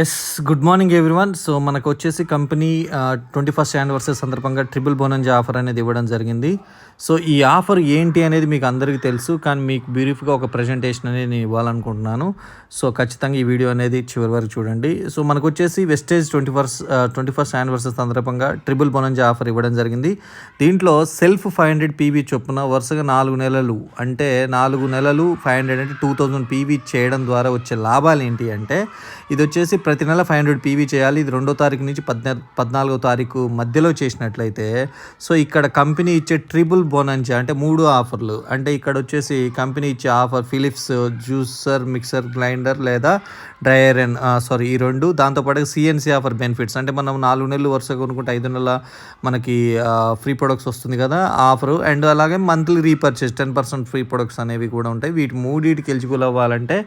Yes good morning everyone so మనకు వచ్చేసి company twenty first anniversary సందర్భంగా ట్రిపుల్ బోనంజీ ఆఫర్ అనేది ఇవ్వడం జరిగింది. సో ఈ ఆఫర్ ఏంటి అనేది మీకు అందరికీ తెలుసు కానీ మీకు బ్యూరిఫ్గా ఒక ప్రజెంటేషన్ అనేది నేను ఇవ్వాలనుకుంటున్నాను. సో ఖచ్చితంగా ఈ వీడియో అనేది చివరి వరకు చూడండి. సో మనకు వచ్చేసి Vestige twenty first twenty first anniversary సందర్భంగా ట్రిపుల్ బోనంజీ ఆఫర్ ఇవ్వడం జరిగింది. దీంట్లో సెల్ఫ్ ఫైవ్ హండ్రెడ్ పీవీ చొప్పున వరుసగా నాలుగు నెలలు అంటే నాలుగు నెలలు ఫైవ్ హండ్రెడ్ అంటే టూ థౌజండ్ పీవీ చేయడం ద్వారా వచ్చే లాభాలు ఏంటి అంటే ఇది వచ్చేసి ప్రతి నెల ఫైవ్ హండ్రెడ్ పీవీ చేయాలి. ఇది రెండో తారీఖు నుంచి పద్నా పద్నాలుగో తారీఖు మధ్యలో చేసినట్లయితే సో ఇక్కడ కంపెనీ ఇచ్చే ట్రిపుల్ బోనన్జా అంటే మూడు ఆఫర్లు. అంటే ఇక్కడ వచ్చేసి కంపెనీ ఇచ్చే offer Philips juicer mixer grinder లేదా డ్రైయర్ అండ్ సారీ ఈ రెండు. దాంతోపాటు సిఎన్సీ ఆఫర్ బెనిఫిట్స్. అంటే మనం నాలుగు నెలలు వరుసగా కొనుక్కుంటే ఐదు నెలల మనకి ఫ్రీ ప్రొడక్ట్స్ వస్తుంది కదా ఆఫర్. అండ్ అలాగే monthly repurchase ten percent free products అనేవి కూడా ఉంటాయి. వీటి మూడింటికి ఎలిజిబుల్ అవ్వాలంటే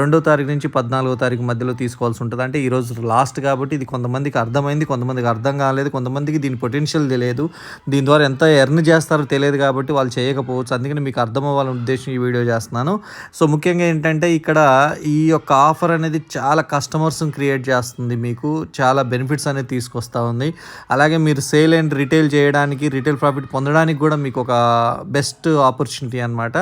రెండో తారీఖు నుంచి పద్నాలుగో తారీఖు మధ్యలో తీసుకోవాల్సి ఉంటుంది. అంటే ఈరోజు లాస్ట్ కాబట్టి ఇది కొంతమందికి అర్థమైంది కొంతమందికి అర్థం కాలేదు కొంతమందికి దీని పొటెన్షియల్ తెలియదు. దీని ద్వారా ఎంత ఎర్న్ చేస్తారో తెలియదు కాబట్టి వాళ్ళు చేయకపోవచ్చు. అందుకని మీకు అర్థం అవ్వాలనే ఉద్దేశం ఈ వీడియో చేస్తున్నాను. సో ముఖ్యంగా ఏంటంటే ఇక్కడ ఈ యొక్క ఆఫర్ అనేది చాలా కస్టమర్స్ని క్రియేట్ చేస్తుంది మీకు. చాలా బెనిఫిట్స్ అనేది తీసుకొస్తూ ఉంది. అలాగే మీరు సేల్ అండ్ రిటైల్ చేయడానికి రిటైల్ ప్రాఫిట్ పొందడానికి కూడా మీకు ఒక బెస్ట్ ఆపర్చునిటీ అనమాట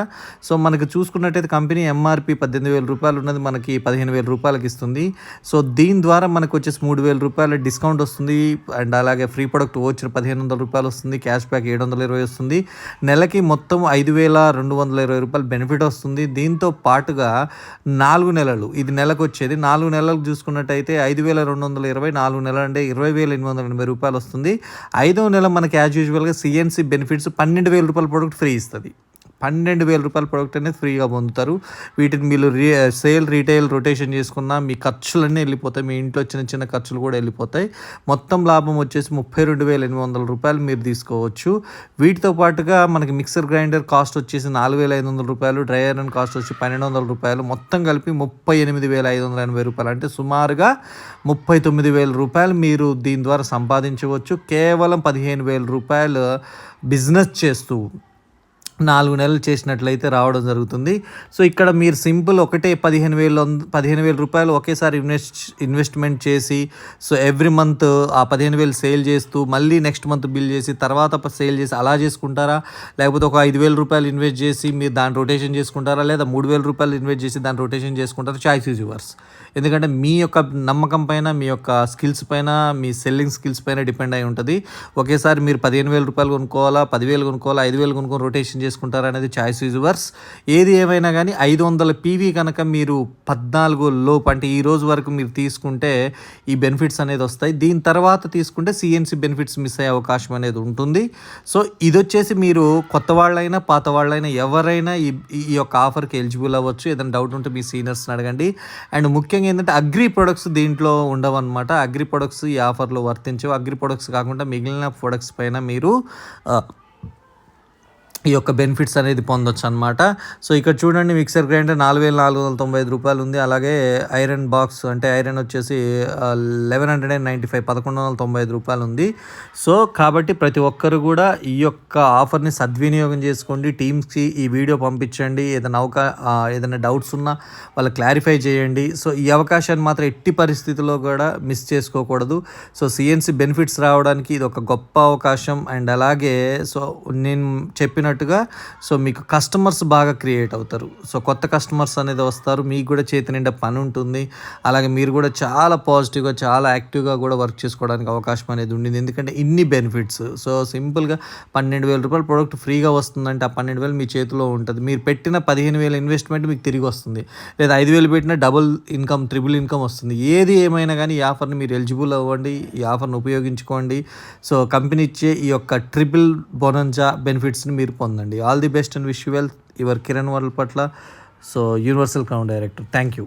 సో మనకు చూసుకున్నట్టయితే కంపెనీ ఎంఆర్పి పద్దెనిమిది వేల రూపాయలు ఉన్నది. మనకి పదిహేను వేల రూపాయలకి ఇస్తుంది. సో దీని ద్వారా మనకు వచ్చేసి మూడు వేల రూపాయల డిస్కౌంట్ వస్తుంది. అండ్ అలాగే ఫ్రీ ప్రొడక్ట్ వచ్చిన పదిహేను వందల రూపాయలు వస్తుంది. క్యాష్ బ్యాక్ ఏడు వందల ఇరవై వస్తుంది. నెలకి మొత్తం ఐదు వేల రెండు వందల ఇరవై రూపాయలు బెనిఫిట్ వస్తుంది. దీంతో పాటుగా నాలుగు నెలలు ఇది నెలకు వచ్చేది. నాలుగు నెలలకు చూసుకున్నట్టయితే ఐదు వేల రెండు వందల ఇరవై నాలుగు నెలలు అంటే ఇరవై వేల ఎనిమిది వందల ఎనభై రూపాయలు వస్తుంది. ఐదవ నెల మనకి యాజ్ యూజువల్గా సిఎన్సి బెనిఫిట్స్ పన్నెండు వేల రూపాయల ప్రొడక్ట్ ఫ్రీ ఇస్తుంది. పన్నెండు వేల రూపాయల ప్రోడక్ట్ అనేది ఫ్రీగా పొందుతారు. వీటిని మీరు రీ సేల్ రీటైల్ రొటేషన్ చేసుకున్న మీ ఖర్చులన్నీ వెళ్ళిపోతాయి. మీ ఇంట్లో చిన్న చిన్న ఖర్చులు కూడా వెళ్ళిపోతాయి. మొత్తం లాభం వచ్చేసి ముప్పై రెండు వేల ఎనిమిది వందల రూపాయలు మీరు తీసుకోవచ్చు. వీటితో పాటుగా మనకి మిక్సర్ గ్రైండర్ కాస్ట్ వచ్చేసి నాలుగు వేల ఐదు వందల రూపాయలు డ్రై ఐరన్ కాస్ట్ వచ్చి పన్నెండు వందల రూపాయలు. మొత్తం కలిపి ముప్పై ఎనిమిది వేల ఐదు వందల ఎనభై రూపాయలు. అంటే సుమారుగా ముప్పై తొమ్మిది వేల రూపాయలు మీరు దీని ద్వారా సంపాదించవచ్చు. కేవలం పదిహేను వేల రూపాయలు బిజినెస్ చేస్తూ నాలుగు నెలలు చేసినట్లయితే రావడం జరుగుతుంది. సో ఇక్కడ మీరు సింపుల్ ఒకటే పదిహేను వేలు పదిహేను వేల రూపాయలు ఒకేసారి ఇన్వెస్ట్ ఇన్వెస్ట్మెంట్ చేసి సో ఎవ్రీ మంత్ ఆ పదిహేను వేలు సేల్ చేస్తూ మళ్ళీ నెక్స్ట్ మంత్ బిల్ చేసి తర్వాత సేల్ చేసి అలా చేసుకుంటారా? లేకపోతే ఒక ఐదు వేల రూపాయలు ఇన్వెస్ట్ చేసి మీరు దాని రొటేషన్ చేసుకుంటారా? లేదా మూడు వేల రూపాయలు ఇన్వెస్ట్ చేసి దాని రొటేషన్ చేసుకుంటారా? Choice is yours. ఎందుకంటే మీ యొక్క నమ్మకం పైన మీ యొక్క స్కిల్స్ పైన మీ సెల్లింగ్ స్కిల్స్ పైన డిపెండ్ అయి ఉంటుంది. ఒకేసారి మీరు పదిహేను వేల రూపాయలు కొనుక్కోవాలా? పదివేలు కొనుక్కోవాలా? ఐదు వేలు కొనుక్కొని రొటేషన్ చేసుకుంటారా అనేది చాయిస్ వర్స్. ఏది ఏమైనా కానీ ఐదు వందల పీవీ కనుక మీరు పద్నాలుగు లోపు అంటే ఈ రోజు వరకు మీరు తీసుకుంటే ఈ బెనిఫిట్స్ అనేది వస్తాయి. దీని తర్వాత తీసుకుంటే సిఎన్సి బెనిఫిట్స్ మిస్ అయ్యే అవకాశం అనేది ఉంటుంది. సో ఇది వచ్చేసి మీరు కొత్త వాళ్ళైనా పాత వాళ్ళైనా ఎవరైనా ఈ ఈ యొక్క ఆఫర్కి ఎలిజిబుల్ అవ్వచ్చు. ఏదైనా డౌట్ ఉంటే మీ సీనియర్స్ని అడగండి. అండ్ ముఖ్యంగా ఏంటంటే అగ్రి ప్రొడక్ట్స్ దీంట్లో ఉండవన్నమాట. అగ్రి ప్రొడక్ట్స్ ఈ ఆఫర్లో వర్తించవు. అగ్రి ప్రొడక్ట్స్ కాకుండా మిగిలిన ప్రొడక్ట్స్ పైన మీరు ఈ యొక్క బెనిఫిట్స్ అనేది పొందొచ్చు అనమాట సో ఇక్కడ చూడండి మిక్సర్ గ్రైండర్ నాలుగు వేల నాలుగు వందల తొంభై ఐదు రూపాయలు ఉంది అలాగే ఐరన్ బాక్స్ అంటే ఐరన్ వచ్చేసి eleven hundred and ninety five పదకొండు వందల తొంభై ఐదు రూపాయలు ఉంది సో కాబట్టి ప్రతి ఒక్కరు కూడా ఈ యొక్క ఆఫర్ని సద్వినియోగం చేసుకోండి. టీమ్స్కి ఈ వీడియో పంపించండి. ఏదైనా అవకా ఏదైనా డౌట్స్ ఉన్నా వాళ్ళు క్లారిఫై చేయండి. సో ఈ అవకాశాన్ని మాత్రం ఎట్టి పరిస్థితుల్లో కూడా మిస్ చేసుకోకూడదు. సో సిఎన్సి బెనిఫిట్స్ రావడానికి ఇది ఒక గొప్ప అవకాశం. అండ్ అలాగే సో నేను చెప్పిన చెప్పినట్టుగా సో మీకు కస్టమర్స్ బాగా క్రియేట్ అవుతారు. సో కొత్త కస్టమర్స్ అనేది వస్తారు. మీకు కూడా చేతి నిండా పని ఉంటుంది. అలాగే మీరు కూడా చాలా పాజిటివ్గా చాలా యాక్టివ్గా కూడా వర్క్ చేసుకోవడానికి అవకాశం అనేది ఉండింది. ఎందుకంటే ఇన్ని బెనిఫిట్స్ సో సింపుల్గా పన్నెండు వేల రూపాయలు ప్రోడక్ట్ ఫ్రీగా వస్తుందంటే ఆ పన్నెండు వేలు మీ చేతిలో ఉంటుంది. మీరు పెట్టిన పదిహేను వేల ఇన్వెస్ట్మెంట్ మీకు తిరిగి వస్తుంది. లేదా ఐదు వేలు పెట్టిన డబుల్ ఇన్కమ్ ట్రిపుల్ ఇన్కమ్ వస్తుంది. ఏది ఏమైనా కానీ ఈ ఆఫర్ని మీరు ఎలిజిబుల్ అవ్వండి. ఈ ఆఫర్ని ఉపయోగించుకోండి. సో కంపెనీ ఇచ్చే ఈ యొక్క ట్రిపుల్ బొనంజా బెనిఫిట్స్ని మీరు పొందండి. All the best and wish well your Kiran whirl పట్ల. So universal crown director thank you